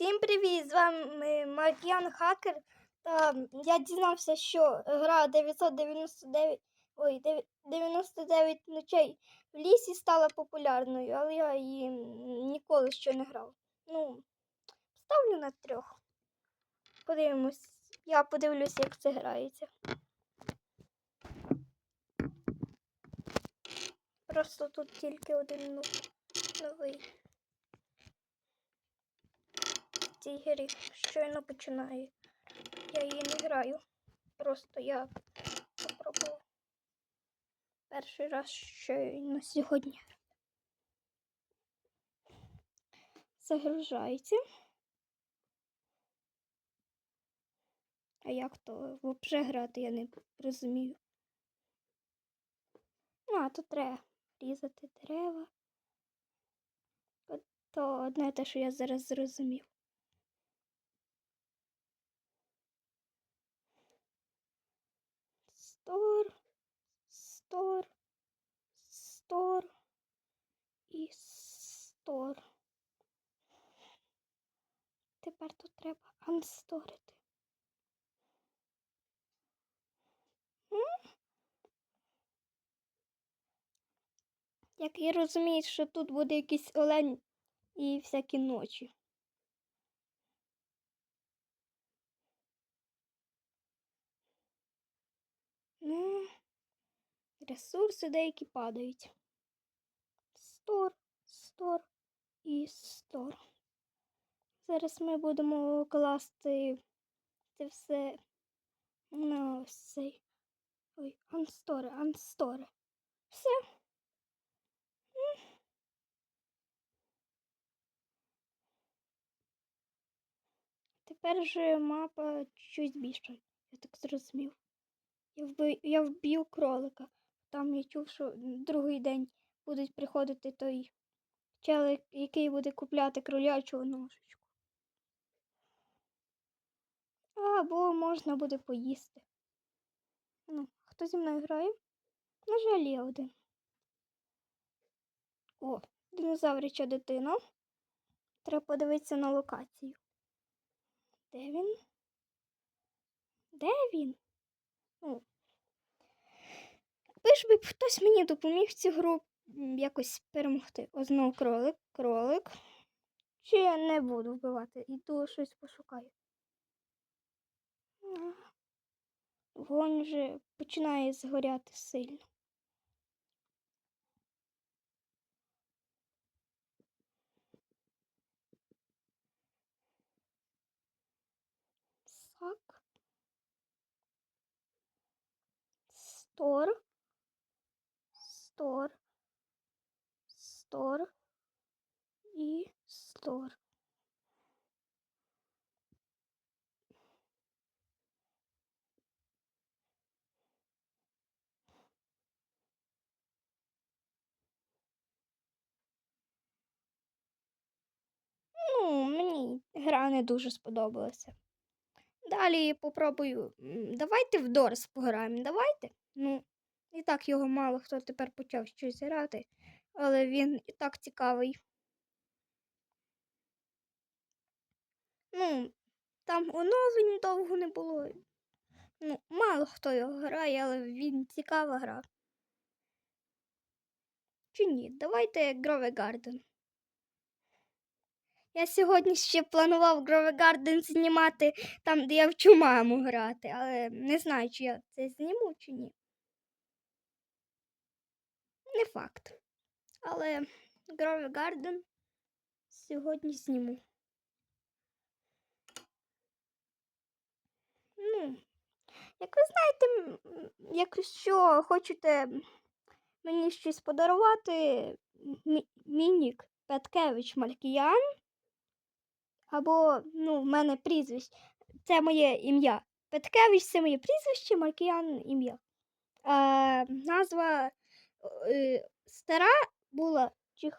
Всім привіт! З вами Маркіян Хакер. Та я дізнався, що гра 999, ой, 99 ночей в лісі стала популярною, але я її ніколи ще не грав. Ну, ставлю на трьох. Подивимось. Я подивлюсь, як це грається. Просто тут тільки один ну, новий. В цій грі щойно починаю. Я її не граю. Просто я попробував. Перший раз щойно сьогодні. Загружається. А як то взагалі грати, я не розумію. А, тут треба різати дерева. То одне те, що я зараз зрозумів. Стор, стор, стор стор. Тепер тут треба ансторити. Як я розумію, що тут буде якийсь олень і всякі ночі. Ну, ресурси деякі падають. Стор, стор і стор. Зараз ми будемо класти це все на ось цей. Ой, анстори, анстори. Все. Тепер же мапа щось більша, я так зрозумів. Я вбив, я вб'ю кролика. Там я чув, що другий день будуть приходити той челик, який буде купляти кролячу ножичку. Або можна буде поїсти. Ну, хто зі мною грає? На жаль, є один. О, динозаврича дитина. Треба подивитися на локацію. Де він? Де він? Ну, ж би хтось мені допоміг цю гру якось перемогти. О, знову кролик, кролик. Чи я не буду вбивати? Іду щось пошукаю. Вогонь вже починає згоряти сильно. Сак. Стор. Стор. Стор. І стор. Ну, мені гра не дуже сподобалася. Далі попробую. Давайте в Дорс пограємо. Давайте. Ну, і так його мало хто тепер почав щось грати, але він і так цікавий. Ну, там оновлень довго не було. Ну, мало хто його грає, але він цікава гра. Чи ні? Давайте Грове Гарден. Я сьогодні ще планував Грове Гарден знімати там, де я вчу маму грати, але не знаю, чи я це зніму, чи ні. Не факт. Але Грове Гарден сьогодні зніму. Ну, як ви знаєте, якщо хочете мені щось подарувати, мінік Петкевич Малькіян. Або, ну, в мене прізвище. Це моє ім'я. Петкевич це моє прізвище, Маркіян ім'я. А, назва е, стара була ЧХІ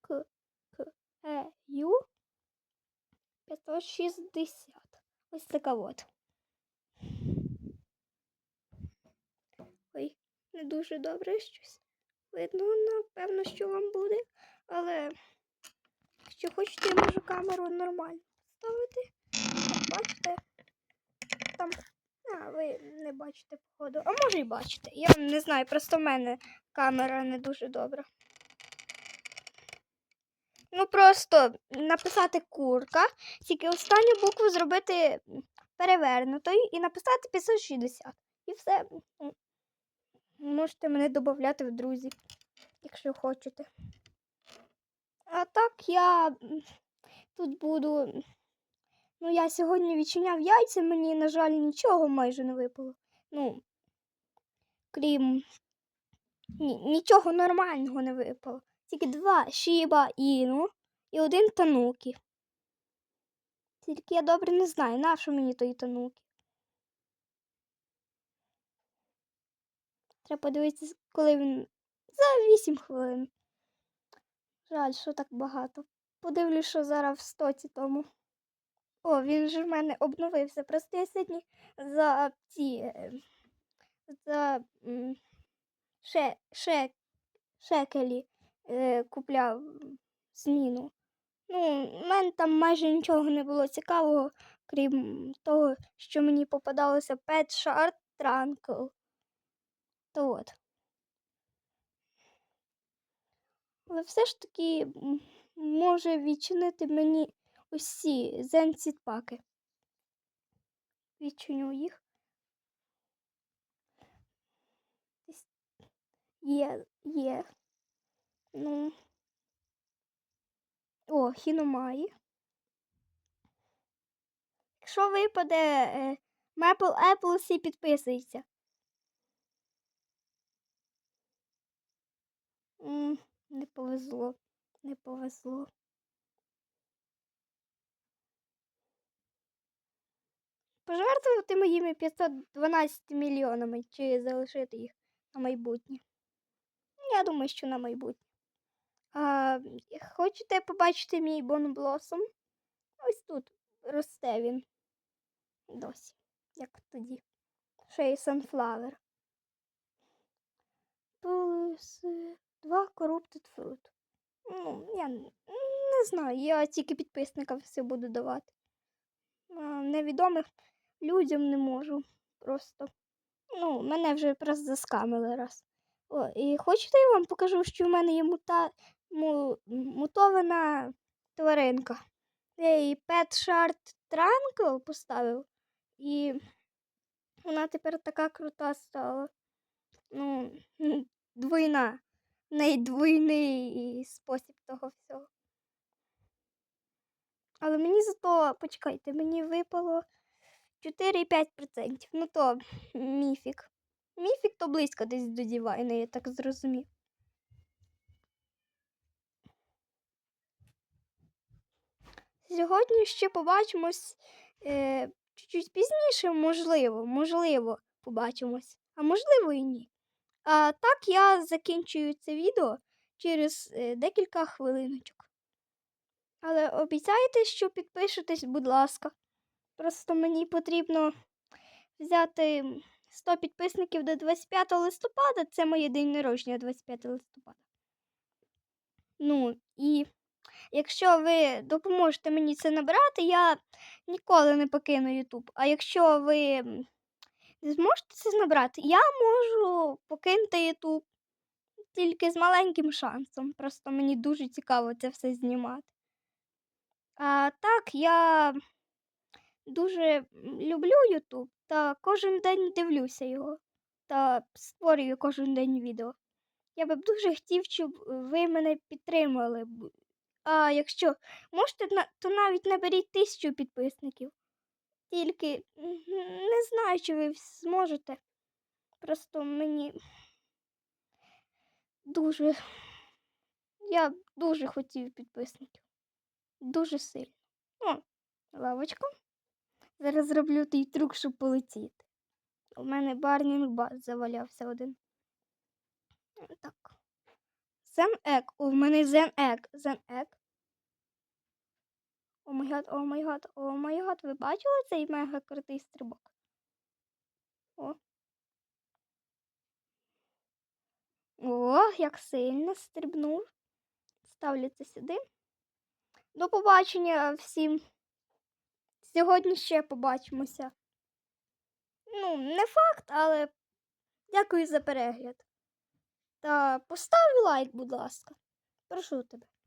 К К Е Ю 560. Ось така от. Ой, не дуже добре щось. Видно, напевно, що вам буде. Але Якщо хочете, я можу камеру нормально ставити. Бачите? Там. А, ви не бачите, походу. А може і бачите. Я не знаю, просто в мене камера не дуже добра. Ну, просто написати курка, тільки останню букву зробити перевернутою і написати 560. І все. Можете мене додати в друзі, якщо хочете. А так я тут буду. Ну, я сьогодні відчиняв яйця, мені, на жаль, нічого майже не випало. Ну, крім ні, нічого нормального не випало. Тільки два Шіба Іну і один Танукі. Тільки я добре не знаю, нащо мені той Танукі. Треба подивитися, коли він. За 8 хвилин. Жаль, що так багато. Подивлюсь, що зараз в стоці тому. О, він же в мене обновився. Просто я сьогодні за ці. За ше, ше, шекелі е, купляв зміну. Ну, в мене там майже нічого не було цікавого, крім того, що мені попадалося Pet Shard Tranquil. То от. Але все ж таки може відчинити мені усі зенсітпаки. Відчиню їх. Є, є. Ну. О, Хіномаї. Якщо випаде е, Maple Apple, всі підписуються. М, Не повезло, не повезло. Пожертвувати моїми 512 мільйонами чи залишити їх на майбутнє? Я думаю, що на майбутнє. А, хочете побачити мій бонблосом? Ось тут росте він досі, як тоді. Ще й Sunflower. Плюс е, два Corrupted Fruit. Ну, я не знаю, я тільки підписникам все буду давати. Невідомих людям не можу. Просто. Ну, мене вже просто заскамили раз. О, і хочете я вам покажу, що в мене є мута... му... мутована тваринка. Я її Pet Shard Tranquil поставив, і вона тепер така крута стала. Ну, двойна. Двойний спосіб того всього. Але мені зато, почекайте, мені випало 4,5%. Ну то міфік. Міфік то близько десь до Дівайна, я так зрозумів. Сьогодні ще побачимось е, чуть-чуть пізніше, можливо, можливо, побачимось, а можливо і ні. А так я закінчую це відео через е, декілька хвилиночок. Але обіцяйте, що підпишетесь, будь ласка. Просто мені потрібно взяти 100 підписників до 25 листопада. Це моє день народження 25 листопада. Ну, і якщо ви допоможете мені це набрати, я ніколи не покину YouTube. А якщо ви не зможете це набрати, я можу покинути YouTube тільки з маленьким шансом. Просто мені дуже цікаво це все знімати. А так, я дуже люблю YouTube та кожен день дивлюся його та створюю кожен день відео. Я би б дуже хотів, щоб ви мене підтримали. А якщо можете, то навіть наберіть тисячу підписників. Тільки не знаю, чи ви зможете. Просто мені дуже. Я дуже хотів підписників. Дуже сильно. О, лавочка. Зараз зроблю той трюк, щоб полетіти. У мене барнінг бас завалявся один. Так. Зен Ек. О, в мене Зен Ек. Зен Ек. О май гад, о май гад, о май гад. Ви бачили цей мега крутий стрибок? О. О, як сильно стрибнув. Ставлю це сюди. До побачення всім. Сьогодні ще побачимося. Ну, не факт, але дякую за перегляд. Та постав лайк, будь ласка. Прошу тебе.